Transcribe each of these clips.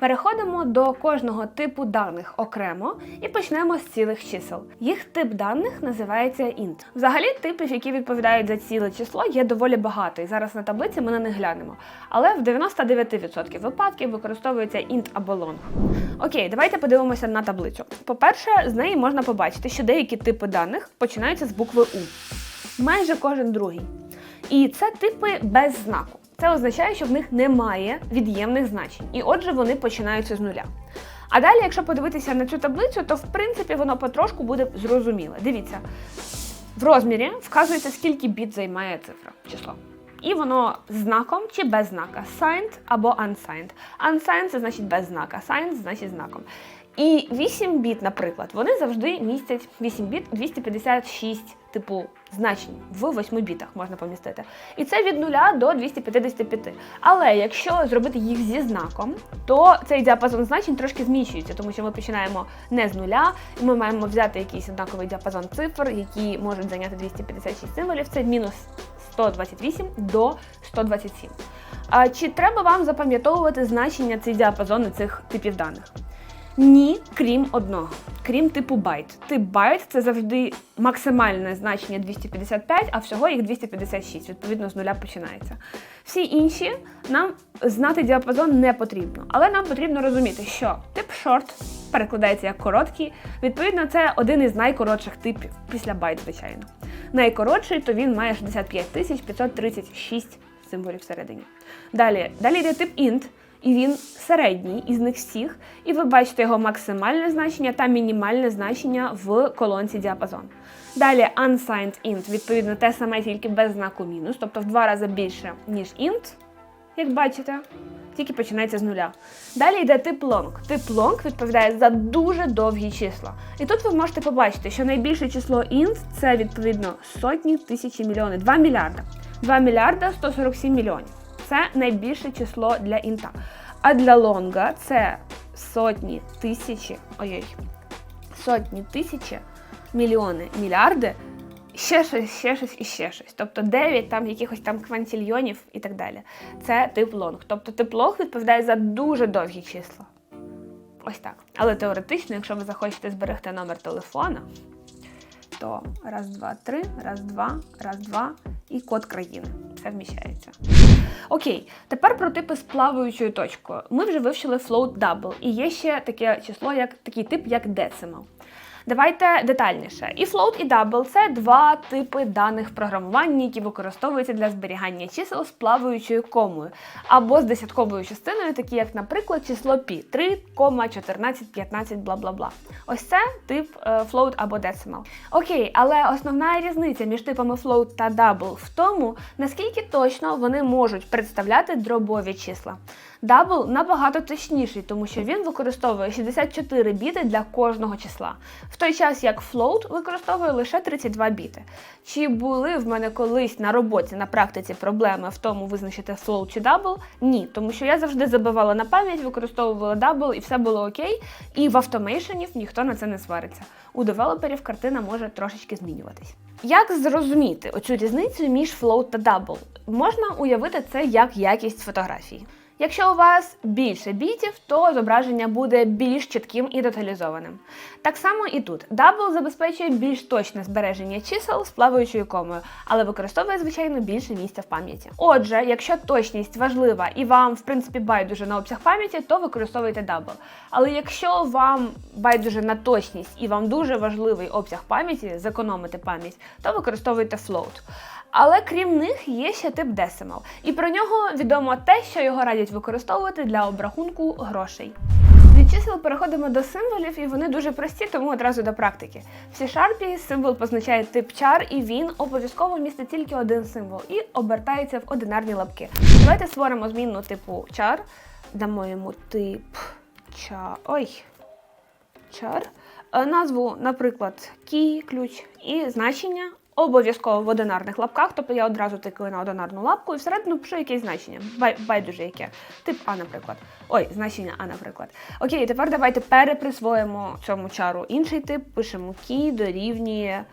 Переходимо до кожного типу даних окремо і почнемо з цілих чисел. Їх тип даних називається int. Взагалі, типів, які відповідають за ціле число, є доволі багато, і зараз на таблиці ми на них глянемо. Але в 99% випадків використовується int або long. Окей, давайте подивимося на таблицю. По-перше, з неї можна побачити, що деякі типи даних починаються з букви U. Майже кожен другий. І це типи без знаку. Це означає, що в них немає від'ємних значень, і отже, вони починаються з нуля. А далі, якщо подивитися на цю таблицю, то в принципі воно потрошку буде зрозуміле. Дивіться, в розмірі вказується, скільки біт займає цифра, число. І воно знаком чи без знака. Signed або unsigned. Unsigned – це значить без знака, signed – значить знаком. І 8 біт, наприклад, вони завжди містять 8 біт 256 типу значень в 8 бітах можна помістити. І це від 0 до 255. Але якщо зробити їх зі знаком, то цей діапазон значень трошки зміщується, тому що ми починаємо не з нуля, і ми маємо взяти якийсь однаковий діапазон цифр, які можуть зайняти 256 символів. Це мінус 128 до 127. А чи треба вам запам'ятовувати значення цих діапазону цих типів даних? Ні, крім одного, крім типу байт. Тип байт це завжди максимальне значення 255, а всього їх 256, відповідно, з нуля починається. Всі інші нам знати діапазон не потрібно, але нам потрібно розуміти, що тип short перекладається як короткий. Відповідно, це один із найкоротших типів після байт, звичайно. Найкоротший то він має 65 536 символів всередині. Далі, далі йде тип int. І він середній із них всіх, і ви бачите його максимальне значення та мінімальне значення в колонці діапазон. Далі unsigned int, відповідно, те саме, тільки без знаку мінус, тобто в два рази більше, ніж int, як бачите, тільки починається з нуля. Далі йде тип long. Тип long відповідає за дуже довгі числа. І тут ви можете побачити, що найбільше число int це відповідно сотні, тисячі, мільйони, 2 мільярда. 2 мільярда 147 мільйонів. Це найбільше число для інта. А для лонга це сотні тисячі, ой, сотні тисячі, мільйони, мільярди, ще щось, ще щось і ще щось. Тобто 9 там якихось там квантильйонів і так далі. Це тип лонг. Тобто тип лонг відповідає за дуже довгі числа. Ось так. Але теоретично, якщо ви захочете зберегти номер телефона, то раз, два, три, раз, два, раз, два і код країни. Все вміщається. Окей, тепер про типи з плаваючою точкою. Ми вже вивчили float double, і є ще таке число, як такий тип, як decimal. Давайте детальніше. І float, і double – це два типи даних програмування, які використовуються для зберігання чисел з плаваючою комою або з десятковою частиною, такі як, наприклад, число пі 3,1415, бла бла бла. Ось це тип е, float або decimal. Окей, але основна різниця між типами float та double в тому, наскільки точно вони можуть представляти дробові числа. Double набагато точніший, тому що він використовує 64 біти для кожного числа, в той час як float використовує лише 32 біти. Чи були в мене колись на роботі на практиці проблеми в тому визначити float чи double? Ні, тому що я завжди забивала на пам'ять, використовувала double і все було окей. І в автомейшенів ніхто на це не свариться. У девелоперів картина може трошечки змінюватись. Як зрозуміти оцю різницю між float та double? Можна уявити це як якість фотографії. Якщо у вас більше бітів, то зображення буде більш чітким і деталізованим. Так само і тут. Double забезпечує більш точне збереження чисел з плаваючою комою, але використовує, звичайно, більше місця в пам'яті. Отже, якщо точність важлива і вам, в принципі, байдуже на обсяг пам'яті, то використовуйте Double. Але якщо вам байдуже на точність і вам дуже важливий обсяг пам'яті, зекономити пам'ять, то використовуйте Float. Але крім них є ще тип Decimal. І про нього відомо те, що його радять використовувати для обрахунку грошей. Від чисел переходимо до символів, і вони дуже прості, тому одразу до практики. В C-Sharp символ позначає тип char, і він обов'язково містить тільки один символ і обертається в одинарні лапки. Давайте створимо змінну типу char, дамо йому тип char. Ой. char. Е, Назву, наприклад, key, ключ і значення обов'язково в одинарних лапках, тобто я одразу тикаю на одинарну лапку і всередину пишу якесь значення. Бай, байдуже яке. Тип А, наприклад. Ой, значення А, наприклад. Окей, тепер давайте переприсвоїмо цьому чару інший тип, пишемо кі дорівнює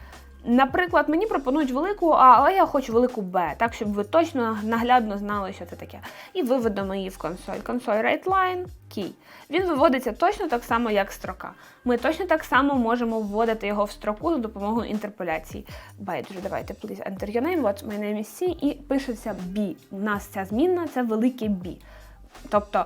Наприклад, мені пропонують велику А, але я хочу велику Б, так щоб ви точно наглядно знали, що це таке. І виведемо її в консоль. Консоль WriteLine, key. Він виводиться точно так само, як строка. Ми точно так само можемо вводити його в строку за допомогою інтерполяції. Байдуже, давайте, please enter your name, what my name is C, і пишеться B. У нас ця змінна це великий B. Тобто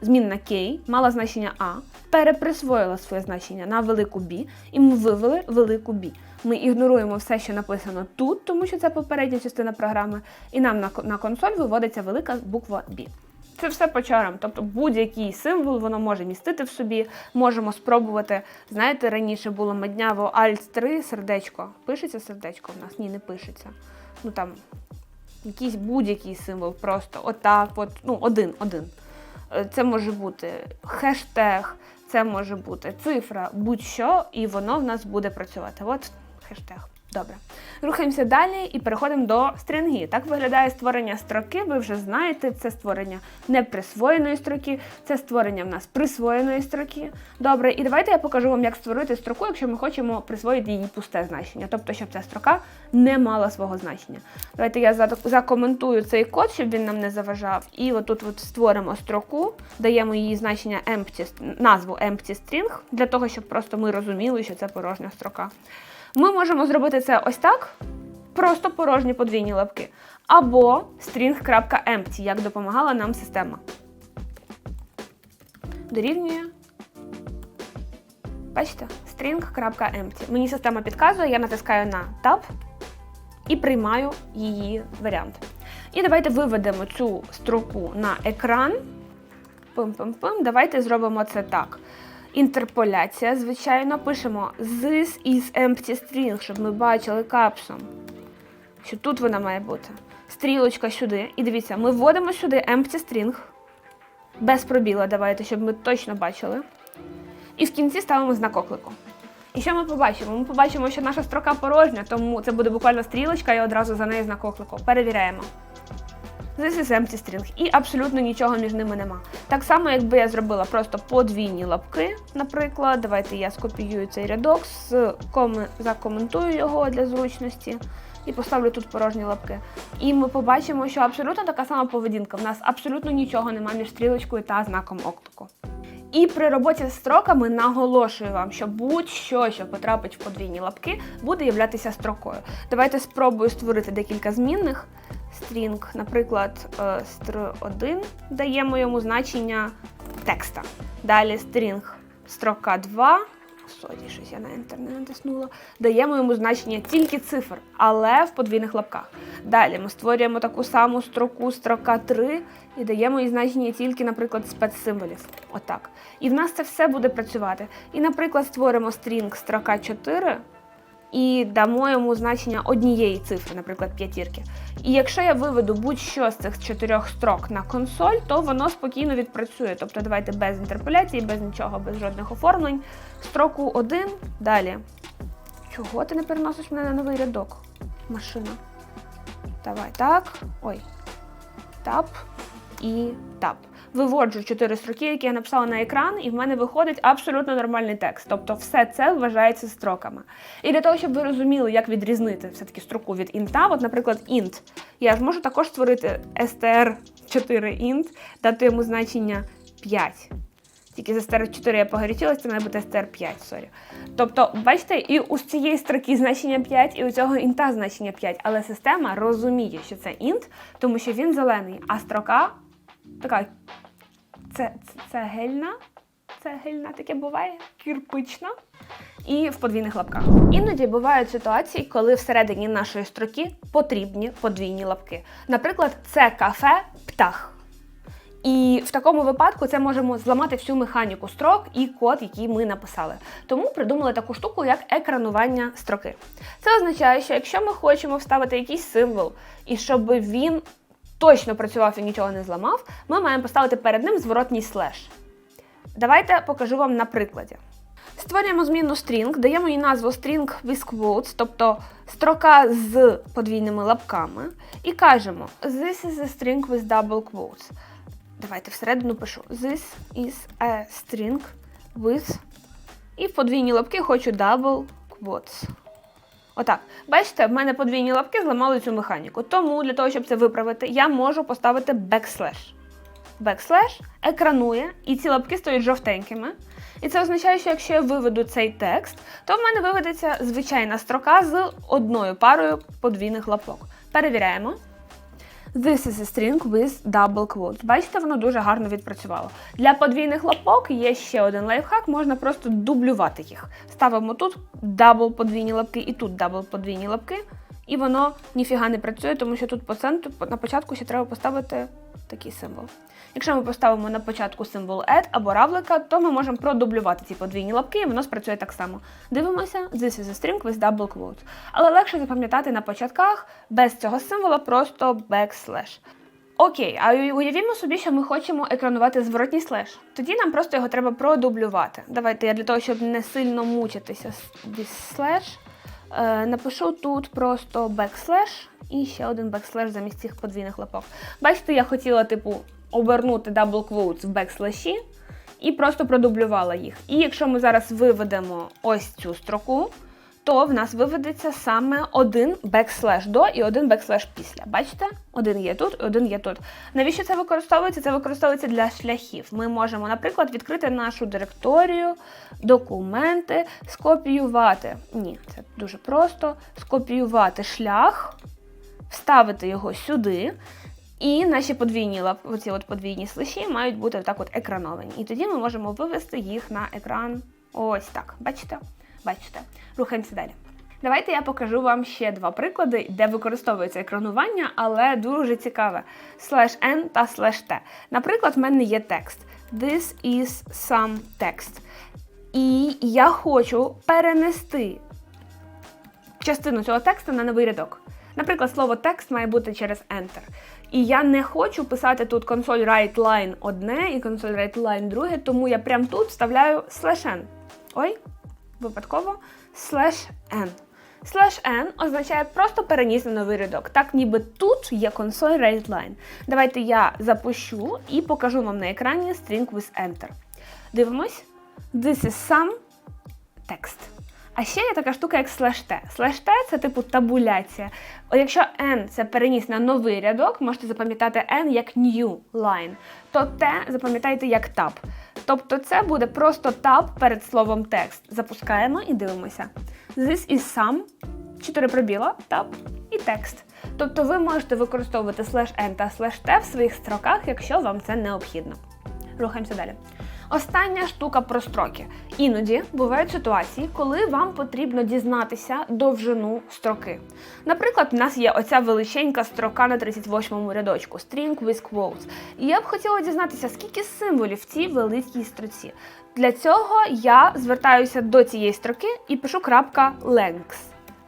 змінна K мала значення А, переприсвоїла своє значення на велику B, і ми вивели велику B. Ми ігноруємо все, що написано тут, тому що це попередня частина програми, і нам на, на консоль виводиться велика буква B. Це все по чарам, тобто будь-який символ воно може містити в собі. Можемо спробувати. Знаєте, раніше було мадняво Alt 3 сердечко. Пишеться сердечко в нас? Ні, не пишеться. Ну там якийсь будь-який символ, просто отак, от, ну, один, один. Е, Це може бути хештег, це може бути цифра, будь-що, і воно в нас буде працювати. От хештег. Добре. Рухаємося далі і переходимо до стрінги. Так виглядає створення строки. Ви вже знаєте, це створення неприсвоєної строки, це створення в нас присвоєної строки. Добре, і давайте я покажу вам, як створити строку, якщо ми хочемо присвоїти їй пусте значення, тобто, щоб ця строка не мала свого значення. Давайте я за- закоментую цей код, щоб він нам не заважав. І отут от створимо строку, даємо їй значення empty, назву empty string, для того, щоб просто ми розуміли, що це порожня строка. Ми можемо зробити це ось так, просто порожні подвійні лапки. Або string.empty, як допомагала нам система. Дорівнює. Бачите? string.empty. Мені система підказує, я натискаю на Tab і приймаю її варіант. І давайте виведемо цю строку на екран. Пим-пим-пим. Давайте зробимо це так. Інтерполяція, звичайно, пишемо This is empty string, щоб ми бачили капсом. Що тут вона має бути. Стрілочка сюди. І дивіться, ми вводимо сюди empty string. Без пробіла, давайте, щоб ми точно бачили. І в кінці ставимо знак оклику. І що ми побачимо? Ми побачимо, що наша строка порожня, тому це буде буквально стрілочка і одразу за нею знак оклику. Перевіряємо. This is empty. І абсолютно нічого між ними нема. Так само, якби я зробила просто подвійні лапки, наприклад. Давайте я скопіюю цей рядок, закоментую його для зручності і поставлю тут порожні лапки. І ми побачимо, що абсолютно така сама поведінка. В нас абсолютно нічого нема між стрілочкою та знаком оклику. І при роботі з строками наголошую вам, що будь-що, що потрапить в подвійні лапки, буде являтися строкою. Давайте спробую створити декілька змінних. String, наприклад, е, str1, даємо йому значення текста. Далі string строка 2. Сорі, щось я на Enter не натиснула. Даємо йому значення тільки цифр, але в подвійних лапках. Далі ми створюємо таку саму строку строка 3 і даємо їй значення тільки, наприклад, спецсимволів. Отак. І в нас це все буде працювати. І, наприклад, створимо стрінг строка 4 і дамо йому значення однієї цифри, наприклад, п'ятірки. І якщо я виведу будь-що з цих чотирьох строк на консоль, то воно спокійно відпрацює. Тобто давайте без інтерполяції, без нічого, без жодних оформлень. Строку 1, далі. Чого ти не переносиш мене на новий рядок? Машина. Давай так. Ой. Тап і тап. Виводжу чотири строки, які я написала на екран, і в мене виходить абсолютно нормальний текст. Тобто все це вважається строками. І для того, щоб ви розуміли, як відрізнити все-таки строку від інта, от, наприклад, int, я ж можу також створити str4 int, дати йому значення 5. Тільки за str4 я погорячилася, це має бути str5, сорі. Тобто, бачите, і у цієї строки значення 5, і у цього інта значення 5. Але система розуміє, що це int, тому що він зелений, а строка така. Це, це, гельна. Це гельна таке буває, кірпична. І в подвійних лапках. Іноді бувають ситуації, коли всередині нашої строки потрібні подвійні лапки. Наприклад, це кафе птах. І в такому випадку це можемо зламати всю механіку строк і код, який ми написали. Тому придумали таку штуку, як екранування строки. Це означає, що якщо ми хочемо вставити якийсь символ, і щоб він точно працював і нічого не зламав, ми маємо поставити перед ним зворотній слеш. Давайте покажу вам на прикладі. Створюємо змінну string, даємо їй назву string with quotes, тобто строка з подвійними лапками, і кажемо This is a string with double quotes. Давайте всередину пишу This is a string with. І в подвійні лапки хочу double quotes. Отак. Бачите, в мене подвійні лапки зламали цю механіку. Тому для того, щоб це виправити, я можу поставити бекслеш. Бекслеш екранує, і ці лапки стають жовтенькими. І це означає, що якщо я виведу цей текст, то в мене виведеться звичайна строка з одною парою подвійних лапок. Перевіряємо. This is a string with double quotes. Бачите, воно дуже гарно відпрацювало. Для подвійних лапок є ще один лайфхак, можна просто дублювати їх. Ставимо тут дабл подвійні лапки і тут дабл подвійні лапки, і воно ніфіга не працює, тому що тут по центру на початку ще треба поставити такий символ. Якщо ми поставимо на початку символ add або равлика, то ми можемо продублювати ці подвійні лапки, і воно спрацює так само. Дивимося, this is a string with double quotes. Але легше запам'ятати на початках без цього символа просто backslash. Окей, а уявімо собі, що ми хочемо екранувати зворотній слеш. Тоді нам просто його треба продублювати. Давайте я для того, щоб не сильно мучитися з е, напишу тут просто backslash і ще один backslash замість цих подвійних лапок. Бачите, я хотіла, типу, обернути double quotes в бекслеші і просто продублювала їх. І якщо ми зараз виведемо ось цю строку, то в нас виведеться саме один бекслеш до і один бекслеш після. Бачите? Один є тут, один є тут. Навіщо це використовується? Це використовується для шляхів. Ми можемо, наприклад, відкрити нашу директорію, документи, скопіювати. Ні, це дуже просто. Скопіювати шлях, вставити його сюди. І наші подвійні оці от подвійні слиші мають бути так от екрановані. І тоді ми можемо вивести їх на екран ось так. Бачите? Бачите? Рухаємося далі. Давайте я покажу вам ще два приклади, де використовується екранування, але дуже цікаве: слеш n та слеш t. Наприклад, в мене є текст. This is some text. І я хочу перенести частину цього тексту на новий рядок. Наприклад, слово текст має бути через Enter. І я не хочу писати тут console write line одне і console write line друге, тому я прямо тут вставляю slash n. Ой, випадково slash n. Slash n означає просто переніс на новий рядок. Так ніби тут є console write line. Давайте я запущу і покажу вам на екрані string with enter. Дивимось. This is some text. А ще є така штука, як слеш T. Слеш T – це типу табуляція. Якщо N це переніс на новий рядок, можете запам'ятати N як new line, то T запам'ятайте як tab. Тобто це буде просто tab перед словом текст. Запускаємо і дивимося. This is some, 4 пробіла, tab і текст. Тобто ви можете використовувати слеш N та слеш T в своїх строках, якщо вам це необхідно. Рухаємося далі. Остання штука про строки. Іноді бувають ситуації, коли вам потрібно дізнатися довжину строки. Наприклад, в нас є оця величенька строка на 38-му рядочку string with quotes. І я б хотіла дізнатися, скільки символів в цій великій строці. Для цього я звертаюся до цієї строки і пишу крапка length.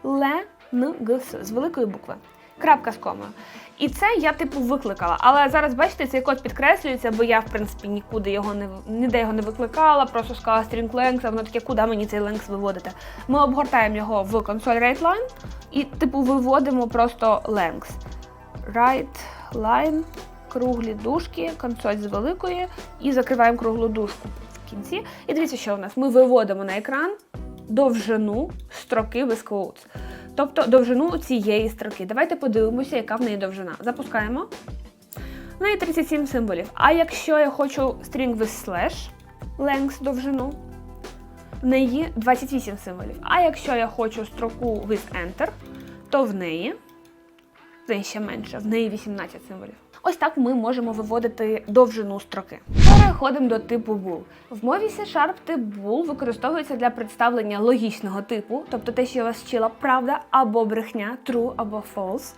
Ленгс з великої букви. Крапка з комою. І це я типу викликала. Але зараз, бачите, цей код підкреслюється, бо я, в принципі, нікуди його не ніде його не викликала, просто сказала string length, а воно таке, куди мені цей length виводити. Ми обгортаємо його в console write line і, типу, виводимо просто length. Write line, круглі дужки, консоль з великої, і закриваємо круглу дужку в кінці. І дивіться, що у нас. Ми виводимо на екран довжину строки без quotes. Тобто довжину цієї строки. Давайте подивимося, яка в неї довжина. Запускаємо. В неї 37 символів. А якщо я хочу string with slash, length довжину, в неї 28 символів. А якщо я хочу строку with enter, то в неї, в неї ще менше, в неї 18 символів. Ось так ми можемо виводити довжину строки. Переходимо до типу bool. В мові C-Sharp тип bool використовується для представлення логічного типу, тобто те, що я вас вчила правда або брехня, true або false.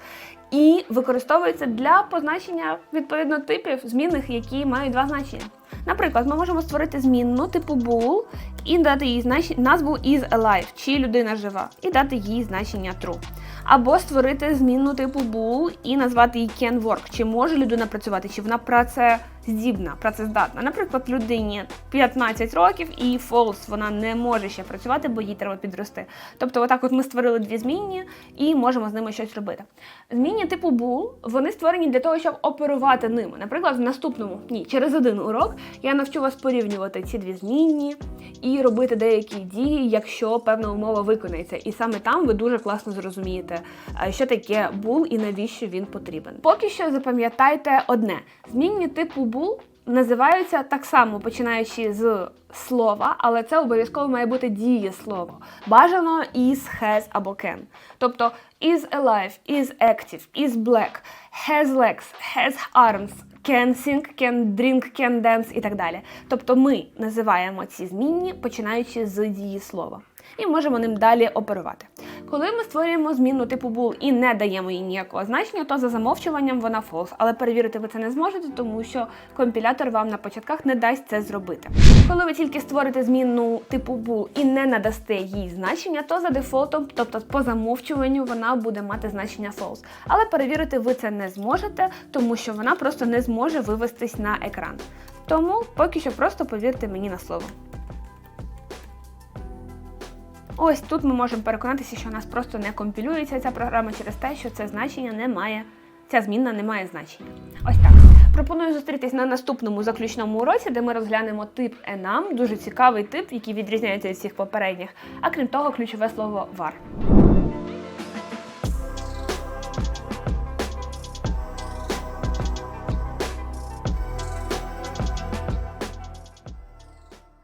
І використовується для позначення відповідно типів змінних, які мають два значення. Наприклад, ми можемо створити змінну типу bool і дати їй знач... назву is alive, чи людина жива, і дати їй значення true. Або створити змінну типу bool і назвати її can work, чи може людина працювати, чи вона працездібна, працездатна. Наприклад, людині 15 років і false, вона не може ще працювати, бо їй треба підрости. Тобто, отак от ми створили дві змінні і можемо з ними щось робити. Змінні типу bool, вони створені для того, щоб оперувати ними. Наприклад, в наступному, ні, через один урок я навчу вас порівнювати ці дві змінні і робити деякі дії, якщо певна умова виконається. І саме там ви дуже класно зрозумієте, е, що таке bool і навіщо він потрібен. Поки що запам'ятайте одне: змінні типу bool називаються так само, починаючи з слова, але це обов'язково має бути дієслово. Бажано is, has або can. Тобто is alive, is active, is black, has legs, has arms, can sing, can drink, can dance і так далі. Тобто ми називаємо ці змінні, починаючи з дієслова. І можемо ним далі оперувати. Коли ми створюємо змінну типу bool і не даємо їй ніякого значення, то за замовчуванням вона false. Але перевірити ви це не зможете, тому що компілятор вам на початках не дасть це зробити. Коли ви тільки створите змінну типу bool і не надасте їй значення, то за дефолтом, тобто по замовчуванню, вона буде мати значення false. Але перевірити ви це не зможете, тому що вона просто не зможе вивестись на екран. Тому поки що просто повірте мені на слово. Ось тут ми можемо переконатися, що у нас просто не компілюється ця програма через те, що це значення не має, ця змінна не має значення. Ось так. Пропоную зустрітись на наступному заключному уроці, де ми розглянемо тип enum, дуже цікавий тип, який відрізняється від всіх попередніх, а крім того, ключове слово var.